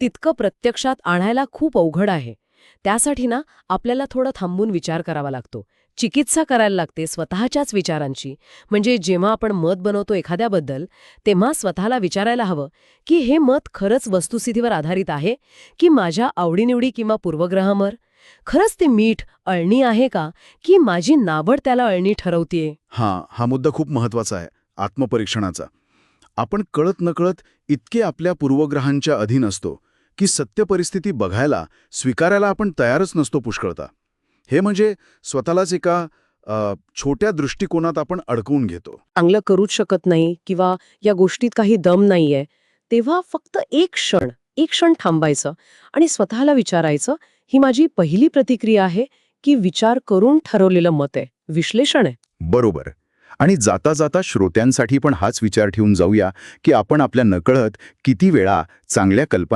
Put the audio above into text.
तितकं प्रत्यक्षात आणायला खूप अवघड आहे. त्यासाठी ना आपल्याला थोडं थांबून विचार करावा लागतो. चिकित्सा करायला लागते स्वतःच्याच विचारांची. म्हणजे जेव्हा आपण मत बनवतो एखाद्याबद्दल तेव्हा स्वतःला विचारायला हवं की हे मत खरंच वस्तुस्थितीवर आधारित आहे की माझ्या आवडीनिवडी किंवा पूर्वग्रहांवर खरंच ते मीठ अळणी आहे का? की माझी नावड त्याला अळणी ठरवतीये? हां हा मुद्दा खूप महत्त्वाचा आहे. आत्मपरीक्षणाचा. आपण कळत नकळत इतके आपल्या पूर्वग्रहांच्या अधीन असतो की सत्य परिस्थिती बघायला स्वीकारायला आपण तयारच नसतो पुष्कळता. हे म्हणजे स्वतःलाच एका छोट्या दृष्टिकोनात आपण अडकवून घेतो. चांगलं करूच शकत नाही किंवा या गोष्टीत काही दम नाहीये तेव्हा फक्त एक क्षण एक क्षण थांबायचं आणि स्वतःला विचारायचं ही माझी पहिली प्रतिक्रिया आहे की विचार करून ठरवलेलं मत आहे विश्लेषण आहे. बरोबर. आणि जाता जाता श्रोत्यांसाठी पण हाच विचार ठेवून जाऊया की आपण आपल्या नकळत किती वेळा चांगल्या कल्पना